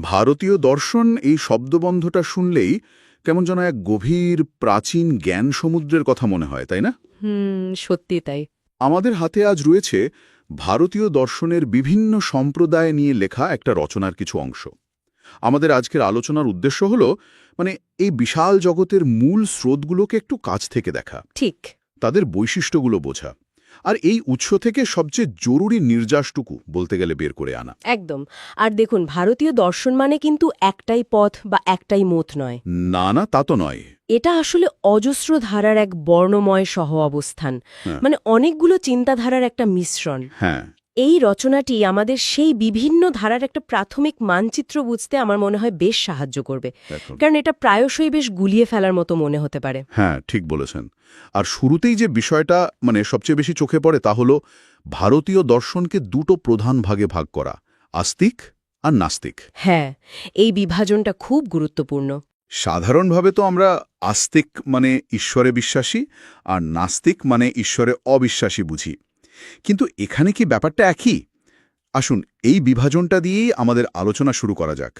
ভারতীয় দর্শন এই শব্দবন্ধটা শুনলেই কেমন যেন এক গভীর প্রাচীন জ্ঞান সমুদ্রের কথা মনে হয় তাই না? হুম সত্যি তাই। আমাদের হাতে আজ রয়েছে ভারতীয় দর্শনের বিভিন্ন সম্প্রদায় নিয়ে লেখা একটা রচনার কিছু অংশ। আমাদের আজকের আলোচনার উদ্দেশ্য হল মানে এই বিশাল জগতের মূল স্রোতগুলোকে একটু কাছ থেকে দেখা। ঠিক। তাদের বৈশিষ্ট্যগুলো বোঝা। আর এই উৎস থেকে সবচেয়ে জরুরি নির্যাসটুকু বলতে গেলে বের করে আনা। একদম। আর দেখুন ভারতীয় দর্শন মানে কিন্তু একটাই পথ বা একটাই মত নয়। না না তা তো নয়। এটা আসলে অজস্র ধারার এক বর্ণময় সহ অবস্থান। হ্যাঁ। মানে অনেকগুলো চিন্তাধারার একটা মিশ্রণ। হ্যাঁ। এই রচনাটি আমাদের সেই বিভিন্ন ধারার একটা প্রাথমিক মানচিত্র বুঝতে আমার মনে হয় বেশ সাহায্য করবে। কারণ এটা প্রায়শই বেশ গুলিয়ে ফেলার মতো মনে হতে পারে। হ্যাঁ ঠিক বলেছেন। আর শুরুতেই যে বিষয়টা মানে সবচেয়ে বেশি চোখে পড়ে তা হল ভারতীয় দর্শনকে দুটো প্রধান ভাগে ভাগ করা আস্তিক আর নাস্তিক। হ্যাঁ এই বিভাজনটা খুব গুরুত্বপূর্ণ। সাধারণভাবে তো আমরা আস্তিক মানে ঈশ্বরে বিশ্বাসী আর নাস্তিক মানে ঈশ্বরে অবিশ্বাসী বুঝি। কিন্তু এখানে কি ব্যাপারটা একই? আসুন এই বিভাজনটা দিয়েই আমাদের আলোচনা শুরু করা যাক।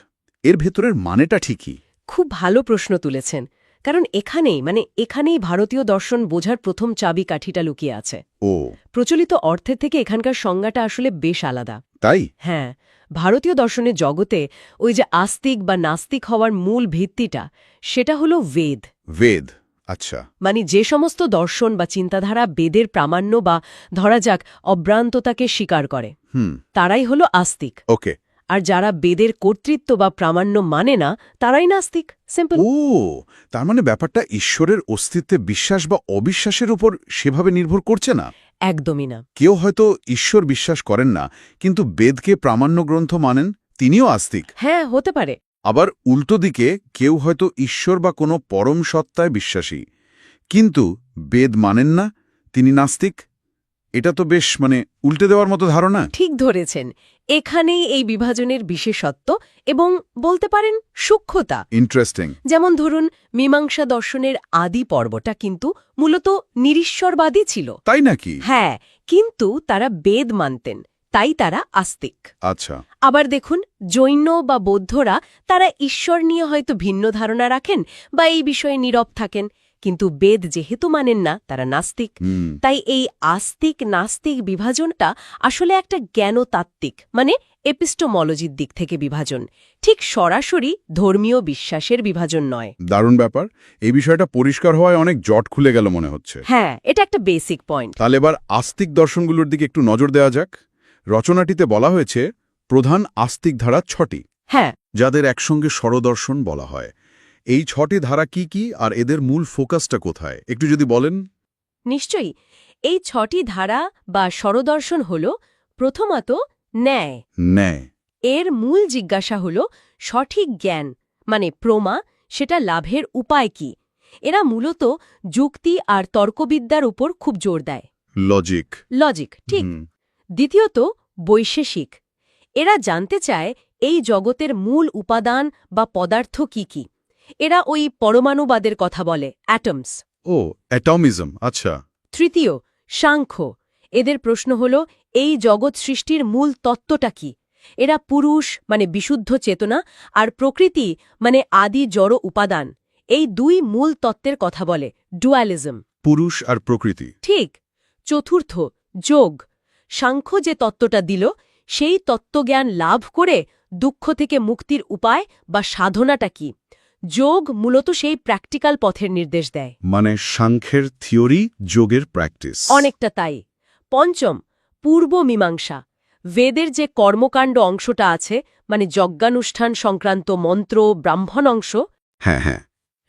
এর ভেতরের মানেটা ঠিকই। খুব ভালো প্রশ্ন তুলেছেন কারণ এখানেই মানে এখানেই ভারতীয় দর্শন বোঝার প্রথম চাবি কাঠিটা লুকিয়ে আছে। ও। প্রচলিত অর্থের থেকে এখানকার সংজ্ঞাটা আসলে বেশ আলাদা। তাই? হ্যাঁ ভারতীয় দর্শনের জগতে ওই যে আস্তিক বা নাস্তিক হওয়ার মূল ভিত্তিটা সেটা হলো বেদ। বেদ। আচ্ছা। মানে যে সমস্ত দর্শন বা চিন্তাধারা বেদের প্রামাণ্য বা ধরা যাক অভ্রান্ততাকে স্বীকার করে হুম। তারাই হলো আস্তিক। ওকে। আর যারা বেদের কর্তৃত্ব বা প্রামাণ্য মানে না তারাই নাস্তিক। সিম্পল ও তার মানে ব্যাপারটা ঈশ্বরের অস্তিত্বে বিশ্বাস বা অবিশ্বাসের উপর সেভাবে নির্ভর করছে না? একদমই না। কেউ হয়তো ঈশ্বর বিশ্বাস করেন না কিন্তু বেদকে প্রামাণ্য গ্রন্থ মানেন তিনিও আস্তিক। হ্যাঁ হতে পারে। আবার উল্টো দিকে কেউ হয়তো ঈশ্বর বা কোনো পরম সত্তায় বিশ্বাসী। কিন্তু বেদ মানেন না তিনি নাস্তিক। এটা তো বেশ মানে উল্টে দেওয়ার মতো ধারণা। ঠিক ধরেছেন। এখানেই এই বিভাজনের বিশেষত্ব এবং বলতে পারেন সূক্ষ্মতা। ইন্টারেস্টিং যেমন ধরুন মীমাংসা দর্শনের আদি পর্বটা কিন্তু মূলত নিরীশ্বরবাদী ছিল। তাই নাকি? হ্যাঁ কিন্তু তারা বেদ মানতেন। তাই তারা আস্তিক। আচ্ছা। আবার দেখুন জৈন বা বৌদ্ধরা তারা ঈশ্বর নিয়ে হয়তো ভিন্ন ধারণা রাখেন বা এই বিষয়ে নীরব থাকেন কিন্তু বেদ যেহেতু মানেন না তারা নাস্তিক। তাই এই আস্তিক নাস্তিক বিভাজনটা আসলে একটা জ্ঞানতাত্ত্বিক মানে এপিস্টোমলজির দিক থেকে বিভাজন। ঠিক সরাসরি ধর্মীয় বিশ্বাসের বিভাজন নয়। দারুণ ব্যাপার। এই বিষয়টা পরিষ্কার হওয়ায় অনেক জট খুলে গেল মনে হচ্ছে। হ্যাঁ এটা একটা বেসিক পয়েন্ট তাহলে এবার আস্তিক দর্শনগুলোর দিকে একটু নজর দেওয়া যাক। রচনাটিতে বলা হয়েছে প্রধান আস্তিক ধারা ছটি। হ্যাঁ। যাদের একসঙ্গে স্বরদর্শন বলা হয়। এই ছটি ধারা কি কি আর এদের মূল ফোকাসটা কোথায়? একটু যদি বলেন। নিশ্চয়ই। এই ছটি ধারা বা স্বরদর্শন হল প্রথমত ন্যায়। ন্যায়। এর মূল জিজ্ঞাসা হল সঠিক জ্ঞান মানে প্রমা সেটা লাভের উপায় কি? এরা মূলত যুক্তি আর তর্কবিদ্যার উপর খুব জোর দেয়। লজিক লজিক ঠিক। দ্বিতীয়ত বৈশেষিক। এরা জানতে চায় এই জগতের মূল উপাদান বা পদার্থ কি কি। এরা ওই পরমাণুবাদের কথা বলে অ্যাটমস। ও অ্যাটমিজম আচ্ছা। তৃতীয় সাংখ্য। এদের প্রশ্ন হল এই জগৎ সৃষ্টির মূল তত্ত্বটা কি? এরা পুরুষ মানে বিশুদ্ধ চেতনা আর প্রকৃতি মানে আদি জড় উপাদান। এই দুই মূল তত্ত্বের কথা বলে ডুয়ালিজম। পুরুষ আর প্রকৃতি। ঠিক। চতুর্থ যোগ। সাংখ্য যে তত্ত্বটা দিল সেই তত্ত্বজ্ঞান লাভ করে দুঃখ থেকে মুক্তির উপায় বা সাধনাটা কি? যোগ মূলত সেই প্র্যাকটিক্যাল পথের নির্দেশ দেয়। মানে সাংখ্যের থিওরি যোগের প্র্যাকটিস অনেকটা তাই। পঞ্চম পূর্ব মীমাংসা। বেদের যে কর্মকাণ্ড অংশটা আছে মানে যজ্ঞানুষ্ঠান সংক্রান্ত মন্ত্র ব্রাহ্মণ অংশ হ্যাঁ হ্যাঁ।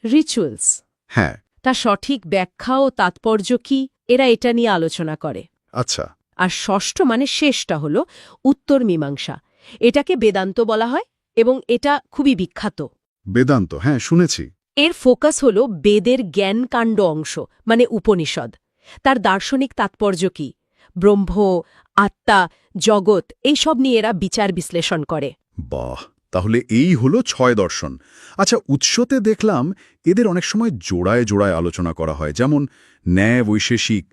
রিচুয়ালস হ্যাঁ। তা সঠিক ব্যাখ্যা ও তাৎপর্য কি এরা এটা নিয়ে আলোচনা করে। আচ্ছা। আর ষষ্ঠ মানে শেষটা হল উত্তর মীমাংসা। এটাকে বেদান্ত বলা হয় এবং এটা খুবই বিখ্যাত। বেদান্ত হ্যাঁ শুনেছি। এর ফোকাস হল বেদের জ্ঞানকাণ্ড অংশ মানে উপনিষদ। তার দার্শনিক তাৎপর্য কি? ব্রহ্ম আত্মা জগৎ এইসব নিয়ে এরা বিচার বিশ্লেষণ করে। বাহ তাহলে এই হলো ছয় দর্শন। আচ্ছা উৎসতে দেখলাম এদের অনেক সময় জোড়ায় জোড়ায় আলোচনা করা হয় যেমন ন্যায় বৈশেষিক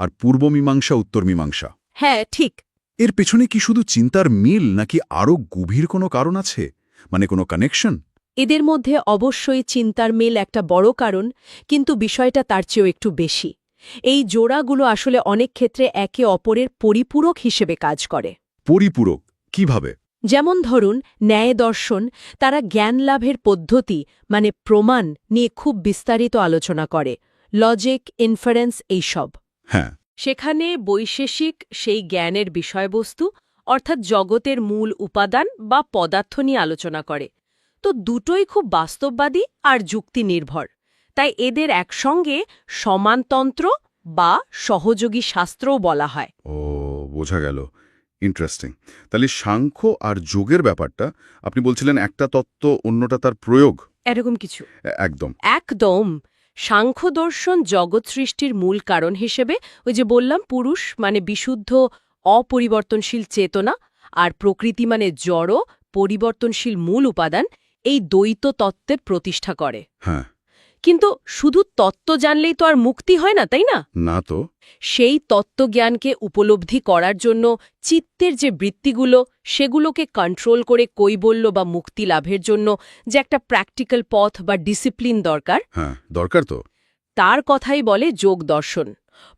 সাংখ্য পূর্ব মীমাংসা উত্তর মীমাংসা। হ্যাঁ ঠিক। এর পেছনে কি শুধু চিন্তার মিল নাকি আরও গভীর কোনো কারণ আছে? মানে কোনো কানেকশন এদের মধ্যে অবশ্যই চিন্তার মেল একটা বড় কারণ কিন্তু বিষয়টা তার চেয়েও একটু বেশি। এই জোড়াগুলো আসলে অনেক ক্ষেত্রে একে অপরের পরিপূরক হিসেবে কাজ করে। পরিপূরক? কীভাবে? যেমন ধরুন ন্যায় দর্শন তারা জ্ঞান লাভের পদ্ধতি মানে প্রমাণ নিয়ে খুব বিস্তারিত আলোচনা করে। লজিক ইনফারেন্স এইসব। হ্যাঁ। সেখানে বৈশেষিক সেই জ্ঞানের বিষয়বস্তু অর্থাৎ জগতের মূল উপাদান বা পদার্থ নিয়ে আলোচনা করে। তো দুটোই খুব বাস্তববাদী আর যুক্তি নির্ভর তাই এদের একসঙ্গে সমানতন্ত্র বা সহযোগী শাস্ত্রও বলা হয়। ও বোঝা গেল। ইন্টারেস্টিং তাহলে সাংখ্য আর যোগের ব্যাপারটা আপনি বলছিলেন একটা তত্ত্ব অন্যটা তার প্রয়োগ? এরকম কিছু। একদম। একদম। সাংখ্য দর্শন জগৎ সৃষ্টির মূল কারণ হিসেবে ওই যে বললাম, পুরুষ মানে বিশুদ্ধ, অপরিবর্তনশীল চেতনা আর প্রকৃতি মানে জড়, পরিবর্তনশীল মূল উপাদান, এই দ্বৈত তত্ত্বের প্রতিষ্ঠা করে। হ্যাঁ। কিন্তু শুধু তত্ত্ব জানলেই তো আর মুক্তি হয় না তাই না? না তো। সেই তত্ত্বজ্ঞানকে উপলব্ধি করার জন্য চিত্তের যে বৃত্তিগুলো সেগুলোকে কন্ট্রোল করে কৈবল্য বা মুক্তি লাভের জন্য যে একটা প্র্যাকটিক্যাল পথ বা ডিসিপ্লিন দরকার হ্যাঁ দরকার তো। তার কথাই বলে যোগ দর্শন।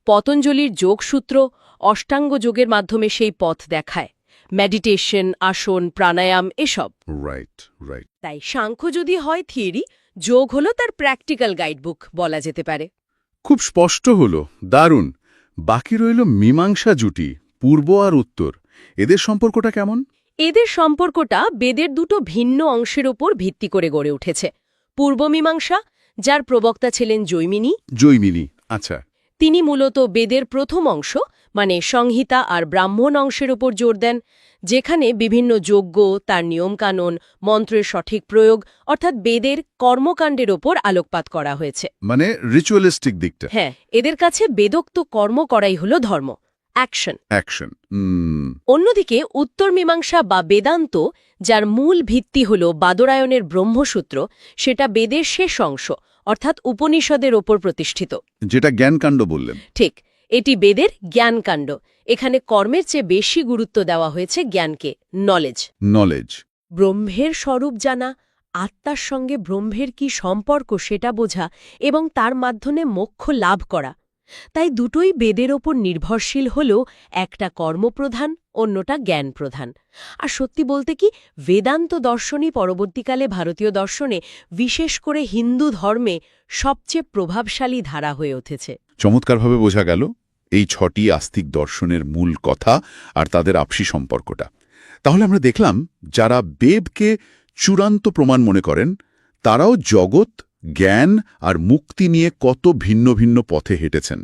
পতঞ্জলির যোগসূত্র অষ্টাঙ্গ যোগের মাধ্যমে সেই পথ দেখায়। মেডিটেশন আসন প্রাণায়াম এসব। রাইট রাইট তাই সাংখ্য যদি হয় থিওরি যোগ হলো তার প্র্যাকটিক্যাল গাইডবুক বলা যেতে পারে। খুব স্পষ্ট হলো। দারুণ। বাকি রইল মীমাংসা জুটি পূর্ব আর উত্তর। এদের সম্পর্কটা কেমন? এদের সম্পর্কটা বেদের দুটো ভিন্ন অংশের ওপর ভিত্তি করে গড়ে উঠেছে। পূর্ব মীমাংসা যার প্রবক্তা ছিলেন জৈমিনী। জৈমিনী আচ্ছা। তিনি মূলত বেদের প্রথম অংশ মানে সংহিতা আর ব্রাহ্মণ অংশের ওপর জোর দেন যেখানে বিভিন্ন যজ্ঞ তার নিয়মকানুন মন্ত্রের সঠিক প্রয়োগ অর্থাৎ বেদের কর্মকাণ্ডের ওপর আলোকপাত করা হয়েছে। মানে রিচুয়ালিস্টিক দিকটা। হ্যাঁ এদের কাছে বেদোক্ত কর্ম করাই হল ধর্ম। অ্যাকশন অ্যাকশন অন্যদিকে উত্তর মীমাংসা বা বেদান্ত যার মূল ভিত্তি হল বাদরায়ণের ব্রহ্মসূত্র সেটা বেদের শেষ অংশ অর্থাৎ উপনিষদের ওপর প্রতিষ্ঠিত। যেটা জ্ঞানকাণ্ড বললেন। ঠিক এটি বেদের জ্ঞানকাণ্ড। এখানে কর্মের চেয়ে বেশি গুরুত্ব দেওয়া হয়েছে জ্ঞানকে নলেজ নলেজ ব্রহ্মের স্বরূপ জানা আত্মার সঙ্গে ব্রহ্মের কি সম্পর্ক সেটা বোঝা এবং তার মাধ্যমে মোক্ষ লাভ করা। তাই দুটোই বেদের ওপর নির্ভরশীল হলেও একটা কর্মপ্রধান অন্যটা জ্ঞানপ্রধান। আর সত্যি বলতে কি বেদান্ত দর্শনই পরবর্তীকালে ভারতীয় দর্শনে বিশেষ করে হিন্দু ধর্মে সবচেয়ে প্রভাবশালী ধারা হয়ে উঠেছে। চমৎকারভাবে বোঝা গেল। এই ছটি আস্তিক দর্শনের মূল কথা আর তাদের আপসী সম্পর্কটা। তাহলে আমরা দেখলাম যারা বেদকে চূড়ান্ত প্রমাণ মনে করেন তারাও জগৎ জ্ঞান আর মুক্তি নিয়ে কত ভিন্ন ভিন্ন পথে হেঁটেছেন।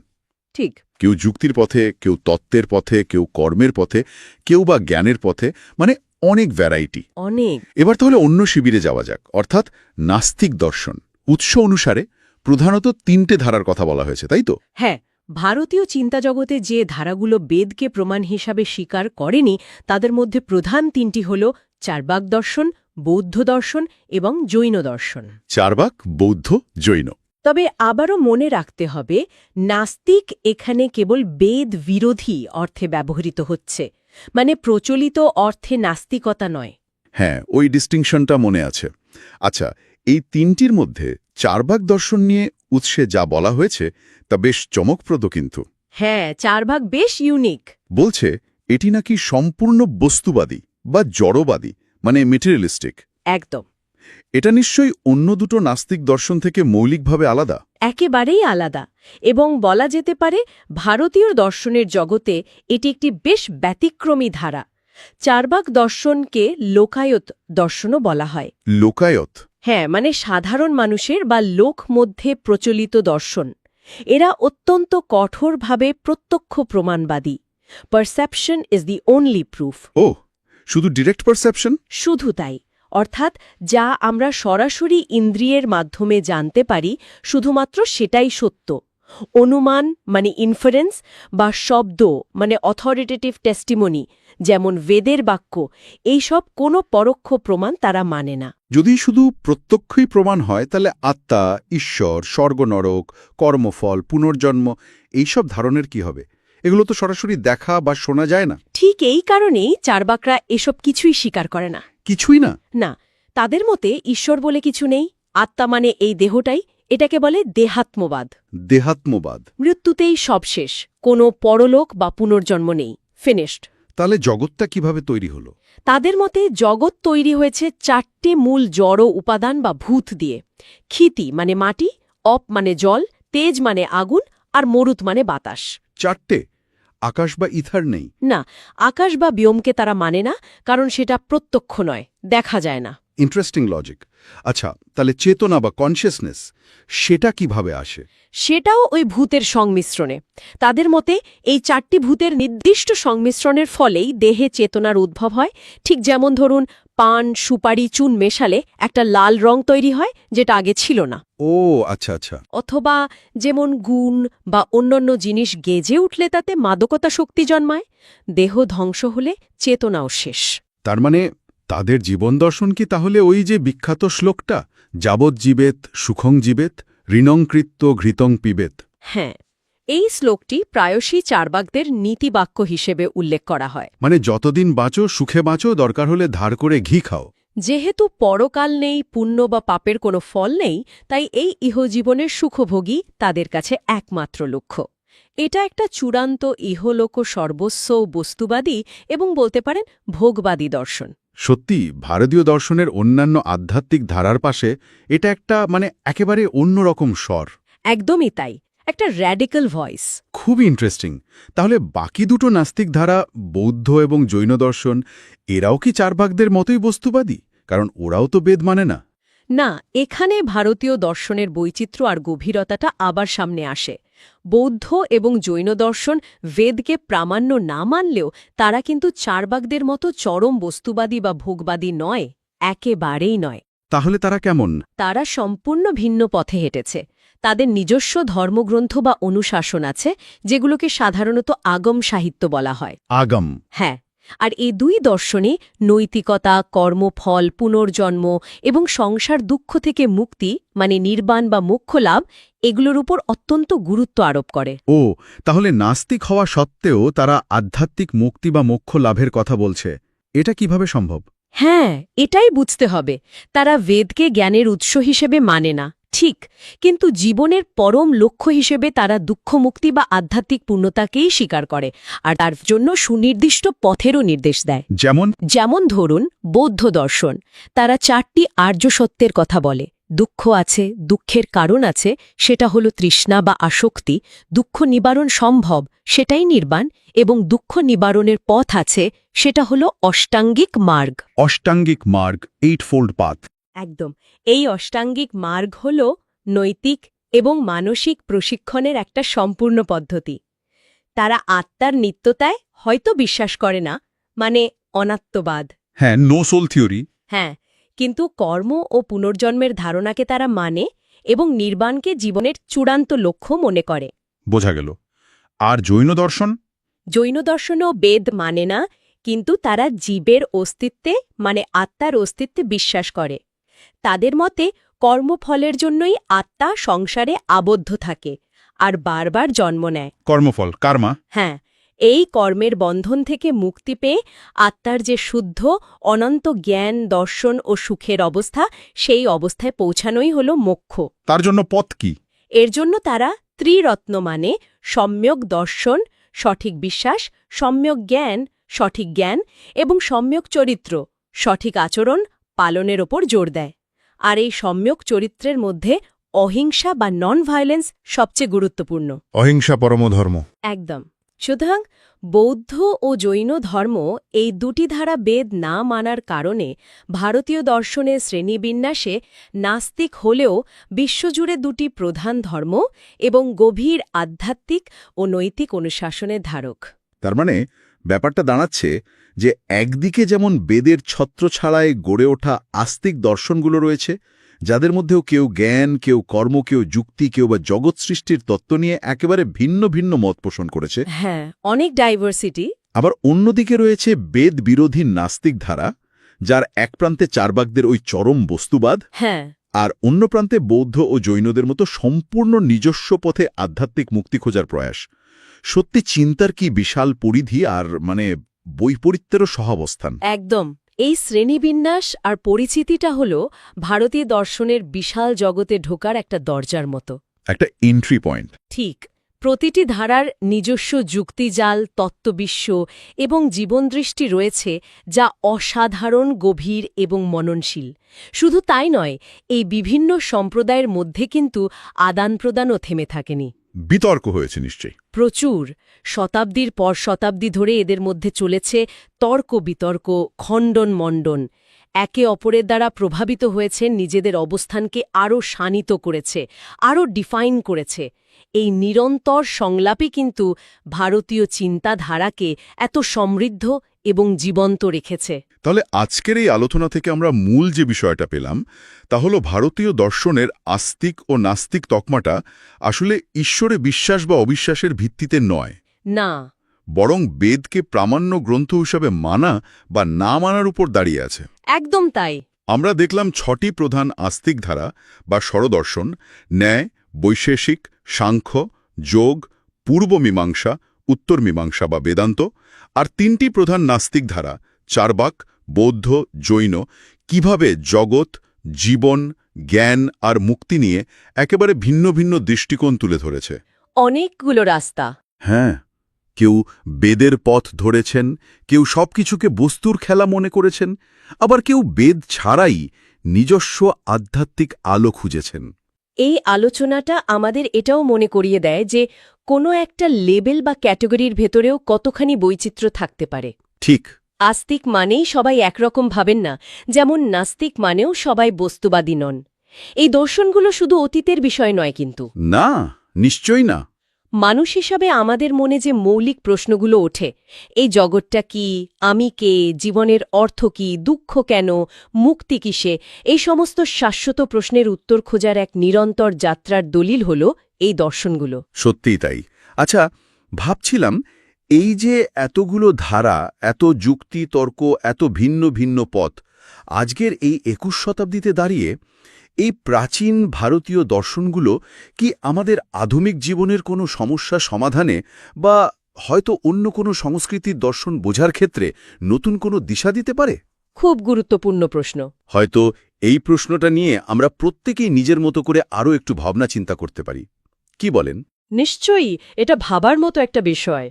ঠিক। কেউ যুক্তির পথে কেউ তত্ত্বের পথে কেউ কর্মের পথে কেউ বা জ্ঞানের পথে মানে অনেক ভ্যারাইটি অনেক। এবার তাহলে অন্য শিবিরে যাওয়া যাক। অর্থাৎ নাস্তিক দর্শন উৎস অনুসারে প্রধানত তিনটে ধারার কথা বলা হয়েছে তাই তো? হ্যাঁ ভারতীয় চিন্তাজগতে যে ধারাগুলো বেদকে প্রমাণ হিসাবে স্বীকার করেনি তাদের মধ্যে প্রধান তিনটি হল চারবাক দর্শন বৌদ্ধ দর্শন এবং জৈন দর্শন। চারবাক বৌদ্ধ জৈন। তবে আবারও মনে রাখতে হবে নাস্তিক এখানে কেবল বেদ বিরোধী অর্থে ব্যবহৃত হচ্ছে মানে প্রচলিত অর্থে নাস্তিকতা নয়। হ্যাঁ ওই ডিস্টিংশনটা মনে আছে। আচ্ছা এই তিনটির মধ্যে চারবাক দর্শন নিয়ে উৎসে যা বলা হয়েছে তা বেশ চমকপ্রদ কিন্তু। হ্যাঁ চারভাগ বেশ ইউনিক বলছে এটি নাকি সম্পূর্ণ বস্তুবাদী বা জড়বাদী মানে মেটেরিয়ালিস্টিক একদম। এটা নিশ্চয়ই অন্য দুটো নাস্তিক দর্শন থেকে মৌলিকভাবে আলাদা? একেবারেই আলাদা। এবং বলা যেতে পারে ভারতীয় দর্শনের জগতে এটি একটি বেশ ব্যতিক্রমী ধারা। চারবাক দর্শনকে লোকায়ত দর্শনও বলা হয়। লোকায়ত? হ্যাঁ মানে সাধারণ মানুষের বা লোক মধ্যে প্রচলিত দর্শন। এরা অত্যন্ত কঠোরভাবে প্রত্যক্ষ প্রমাণবাদী। Perception is the only proof ও শুধু ডিরেক্ট পারসেপশন শুধু তাই। অর্থাৎ যা আমরা সরাসরি ইন্দ্রিয়ের মাধ্যমে জানতে পারি শুধুমাত্র সেটাই সত্য। অনুমান মানে ইনফারেন্স বা শব্দ মানে অথরিটেটিভ টেস্টিমনি যেমন বেদের বাক্য এইসব কোনো পরোক্ষ প্রমাণ তারা মানে না। যদি শুধু প্রত্যক্ষই প্রমাণ হয় তাহলে আত্মা ঈশ্বর স্বর্গনরক কর্মফল পুনর্জন্ম এইসব ধারণের কি হবে? এগুলো তো সরাসরি দেখা বা শোনা যায় না। ঠিক এই কারণেই চারবাকরা এসব কিছুই স্বীকার করে না। কিছুই না? না তাদের মতে ঈশ্বর বলে কিছু নেই আত্মা মানে এই দেহটাই এটাকে বলে দেহাত্মবাদ। দেহাত্মবাদ। মৃত্যুতেই সব শেষ কোনো পরলোক বা পুনর্জন্ম নেই। ফিনিশড তাহলে জগৎটা কীভাবে তৈরি হলো? তাদের মতে জগৎ তৈরি হয়েছে চারটে মূল জড় উপাদান বা ভূত দিয়ে। ক্ষিতি মানে মাটি অপ মানে জল তেজ মানে আগুন আর মরুত মানে বাতাস। চারটে? আকাশ বা ইথার নেই? না আকাশ বা ব্যোমকে তারা মানে না কারণ সেটা প্রত্যক্ষ নয় দেখা যায় না। ইন্টারেস্টিং লজিক আচ্ছা তাহলে চেতনা বা কনসিয়াসনেস সেটা কীভাবে আসে? সেটাও ওই ভূতের সংমিশ্রণে। তাদের মতে এই চারটি ভূতের নির্দিষ্ট সংমিশ্রণের ফলেই দেহে চেতনার উদ্ভব হয়। ঠিক যেমন ধরুন পান সুপারি চুন মেশালে একটা লাল রং তৈরি হয় যেটা আগে ছিল না। ও আচ্ছা আচ্ছা। অথবা যেমন গুণ বা অন্যান্য জিনিস গেজে উঠলে তাতে মাদকতা শক্তি জন্মায়। দেহ ধ্বংস হলে চেতনাও শেষ। তার মানে তাদের জীবন দর্শন কি তাহলে ওই যে বিখ্যাত শ্লোকটা যাবৎ জীবেত সুখং জীবেত ঋণংকৃত্য ঘৃতং পিবেত? হ্যাঁ এই শ্লোকটি প্রায়শই চারবাকদের নীতিবাক্য হিসেবে উল্লেখ করা হয়। মানে যতদিন বাঁচো সুখে বাঁচো দরকার হলে ধার করে ঘি খাও। যেহেতু পরকাল নেই পুণ্য বা পাপের কোনো ফল নেই তাই এই ইহজীবনের সুখভোগী তাদের কাছে একমাত্র লক্ষ্য। এটা একটা চূড়ান্ত ইহলোক সর্বস্ব বস্তুবাদী এবং বলতে পারেন ভোগবাদী দর্শন। সত্যি ভারতীয় দর্শনের অন্যান্য আধ্যাত্মিক ধারার পাশে এটা একটা মানে একেবারে অন্যরকম স্বর। একদমই তাই একটা র্যাডিক্যাল ভয়েস খুবই ইন্টারেস্টিং তাহলে বাকি দুটো নাস্তিক ধারা বৌদ্ধ এবং জৈন দর্শন এরাও কি চারভাগদের মতোই বস্তুবাদী? কারণ ওরাও তো বেদ মানে না। না এখানে ভারতীয় দর্শনের বৈচিত্র্য আর গভীরতাটা আবার সামনে আসে। বৌদ্ধ এবং জৈন দর্শন বেদকে প্রামাণ্য না মানলেও তারা কিন্তু চারবাগদের মতো চরম বস্তুবাদী বা ভোগবাদী নয় একেবারেই নয়। তাহলে তারা কেমন? তারা সম্পূর্ণ ভিন্ন পথে হেঁটেছে। তাদের নিজস্ব ধর্মগ্রন্থ বা অনুশাসন আছে যেগুলোকে সাধারণত আগম সাহিত্য বলা হয়। আগম। হ্যাঁ। আর এই দুই দর্শনে নৈতিকতা কর্মফল পুনর্জন্ম এবং সংসার দুঃখ থেকে মুক্তি মানে নির্বাণ বা মোক্ষ লাভ এগুলোর উপর অত্যন্ত গুরুত্ব আরোপ করে। ও তাহলে নাস্তিক হওয়া সত্ত্বেও তারা আধ্যাত্মিক মুক্তি বা মোক্ষ লাভের কথা বলছে। এটা কীভাবে সম্ভব? হ্যাঁ এটাই বুঝতে হবে। তারা বেদকে জ্ঞানের উৎস হিসেবে মানে না। ঠিক কিন্তু জীবনের পরম লক্ষ্য হিসেবে তারা দুঃখমুক্তি বা আধ্যাত্মিক পূর্ণতাকেই স্বীকার করে আর তার জন্য সুনির্দিষ্ট পথেরও নির্দেশ দেয়। যেমন? যেমন ধরুন বৌদ্ধ দর্শন। তারা চারটি আর্য সত্যের কথা বলে। দুঃখ আছে দুঃখের কারণ আছে সেটা হলো তৃষ্ণা বা আসক্তি দুঃখ নিবারণ সম্ভব সেটাই নির্বাণ এবং দুঃখ নিবারণের পথ আছে সেটা হলো অষ্টাঙ্গিক মার্গ। অষ্টাঙ্গিক মার্গ এইট ফোল্ড পাথ একদম। এই অষ্টাঙ্গিক মার্গ হল নৈতিক এবং মানসিক প্রশিক্ষণের একটা সম্পূর্ণ পদ্ধতি। তারা আত্মার নিত্যতায় হয়তো বিশ্বাস করে না মানে অনাত্মবাদ। হ্যাঁ নো সোল থিওরি হ্যাঁ কিন্তু কর্ম ও পুনর্জন্মের ধারণাকে তারা মানে এবং নির্বাণকে জীবনের চূড়ান্ত লক্ষ্য মনে করে। বোঝা গেল। আর জৈন দর্শন? জৈন দর্শনও বেদ মানে না কিন্তু তারা জীবের অস্তিত্বে মানে আত্মার অস্তিত্বে বিশ্বাস করে। তাদের মতে কর্মফলের জন্যই আত্মা সংসারে আবদ্ধ থাকে আর বারবার জন্ম নেয়। কর্মফল কার্মা? হ্যাঁ এই কর্মের বন্ধন থেকে মুক্তি পেয়ে আত্মার যে শুদ্ধ অনন্ত জ্ঞান দর্শন ও সুখের অবস্থা সেই অবস্থায় পৌঁছানোই হল মোক্ষ। তার জন্য পথ কি? এর জন্য তারা ত্রিরত্ন মানে সম্যক দর্শন সঠিক বিশ্বাস সম্যক জ্ঞান সঠিক জ্ঞান এবং সম্যক চরিত্র সঠিক আচরণ পালনের ওপর জোর দেয়। আর এই সম্যক চরিত্রের মধ্যে অহিংসা বা নন ভায়োলেন্স সবচেয়ে গুরুত্বপূর্ণ। অহিংসা পরমধর্ম একদম। সুতরাং বৌদ্ধ ও জৈন ধর্ম এই দুটি ধারা বেদ না মানার কারণে ভারতীয় দর্শনের শ্রেণীবিন্যাসে নাস্তিক হলেও বিশ্বজুড়ে দুটি প্রধান ধর্ম এবং গভীর আধ্যাত্মিক ও নৈতিক অনুশাসনের ধারক। তার মানে ব্যাপারটা দাঁড়াচ্ছে যে একদিকে যেমন বেদের ছত্রছাড়ায় গড়ে ওঠা আস্তিক দর্শনগুলো রয়েছে যাদের মধ্যেও কেউ জ্ঞান কেউ কর্ম কেউ যুক্তি কেউ বা জগৎ সৃষ্টির তত্ত্ব নিয়ে একেবারে ভিন্ন ভিন্ন মত পোষণ করেছে। হ্যাঁ অনেক ডাইভার্সিটি আবার অন্যদিকে রয়েছে বেদ বিরোধী নাস্তিক ধারা যার এক প্রান্তে চারবাগদের ওই চরম বস্তুবাদ হ্যাঁ। আর অন্য প্রান্তে বৌদ্ধ ও জৈনদের মতো সম্পূর্ণ নিজস্ব পথে আধ্যাত্মিক মুক্তি খোঁজার প্রয়াস। সত্যি চিন্তার কি বিশাল পরিধি আর মানে বৈপরীত্যেরও সহাবস্থান? একদম। এই শ্রেণীবিন্যাস আর পরিচিতিটা হল ভারতীয় দর্শনের বিশাল জগতে ঢোকার একটা দরজার মতো। একটা এন্ট্রি পয়েন্ট ঠিক। প্রতিটি ধারার নিজস্ব যুক্তিজাল তত্ত্ববিশ্ব এবং জীবনদৃষ্টি রয়েছে যা অসাধারণ গভীর এবং মননশীল। শুধু তাই নয় এই বিভিন্ন সম্প্রদায়ের মধ্যে কিন্তু আদান প্রদানও থেমে থাকেনি। বিতর্ক হয়েছে নিশ্চয়ই। প্রচুর। শতাব্দীর পর শতাব্দী ধরে এদের মধ্যে চলেছে তর্ক বিতর্ক খণ্ডন মণ্ডন একে অপরের দ্বারা প্রভাবিত হয়েছে নিজেদের অবস্থানকে আরও শানিত করেছে আরও ডিফাইন করেছে। এই নিরন্তর সংলাপই কিন্তু ভারতীয় চিন্তাধারাকে এত সমৃদ্ধ এবং জীবন্ত রেখেছে। তাহলে আজকের এই আলোচনা থেকে আমরা মূল যে বিষয়টা পেলাম তা হলো ভারতীয় দর্শনের আস্তিক ও নাস্তিক তকমাটা আসলে ঈশ্বরে বিশ্বাস বা অবিশ্বাসের ভিত্তিতে নয়। না বরং বেদকে প্রামাণ্য গ্রন্থ হিসাবে মানা বা না মানার উপর দাঁড়িয়ে আছে। একদম তাই। আমরা দেখলাম ছটি প্রধান আস্তিক ধারা বা স্বরদর্শন ন্যায় বৈশেষিক সাংখ্য যোগ পূর্ব মীমাংসা উত্তর মীমাংসা বা বেদান্ত আর তিনটি প্রধান নাস্তিক ধারা চারবাক বৌদ্ধ জৈন কীভাবে জগৎ জীবন জ্ঞান আর মুক্তি নিয়ে একেবারে ভিন্ন ভিন্ন দৃষ্টিকোণ তুলে ধরেছে। অনেকগুলো রাস্তা। হ্যাঁ। কেউ বেদের পথ ধরেছেন কেউ সবকিছুকে বস্তুর খেলা মনে করেছেন আবার কেউ বেদ ছাড়াই নিজস্ব আধ্যাত্মিক আলো খুঁজেছেন। এই আলোচনাটা আমাদের এটাও মনে করিয়ে দেয় যে কোনো একটা লেবেল বা ক্যাটেগরির ভেতরেও কতখানি বৈচিত্র্য থাকতে পারে। ঠিক। আস্তিক মানেই সবাই একরকম ভাবেন না যেমন নাস্তিক মানেও সবাই বস্তুবাদী নন। এই দর্শনগুলো শুধু অতীতের বিষয় নয় কিন্তু। না নিশ্চয়ই না। মানুষ হিসাবে আমাদের মনে যে মৌলিক প্রশ্নগুলো ওঠে, এই জগৎটা কি, আমি কে, জীবনের অর্থ কি, দুঃখ কেন, মুক্তি কিসে, এই সমস্ত শাশ্বত প্রশ্নের উত্তর খোঁজার এক নিরন্তর যাত্রার দলিল হল এই দর্শনগুলো। সত্যিই তাই। আচ্ছা ভাবছিলাম এই যে এতগুলো ধারা, এত যুক্তি, তর্ক, এত ভিন্ন ভিন্ন পথ, আজকের এই একুশ শতাব্দীতে দাঁড়িয়ে এই প্রাচীন ভারতীয় দর্শনগুলো কি আমাদের আধুনিক জীবনের কোনো সমস্যা সমাধানে বা হয়তো অন্য কোনো সংস্কৃতির দর্শন বোঝার ক্ষেত্রে নতুন কোনো দিশা দিতে পারে? খুব গুরুত্বপূর্ণ প্রশ্ন। হয়তো এই প্রশ্নটা নিয়ে আমরা প্রত্যেকেই নিজের মতো করে আরও একটু ভাবনা চিন্তা করতে পারি। কি বলেন? নিশ্চয়ই এটা ভাবার মতো একটা বিষয়।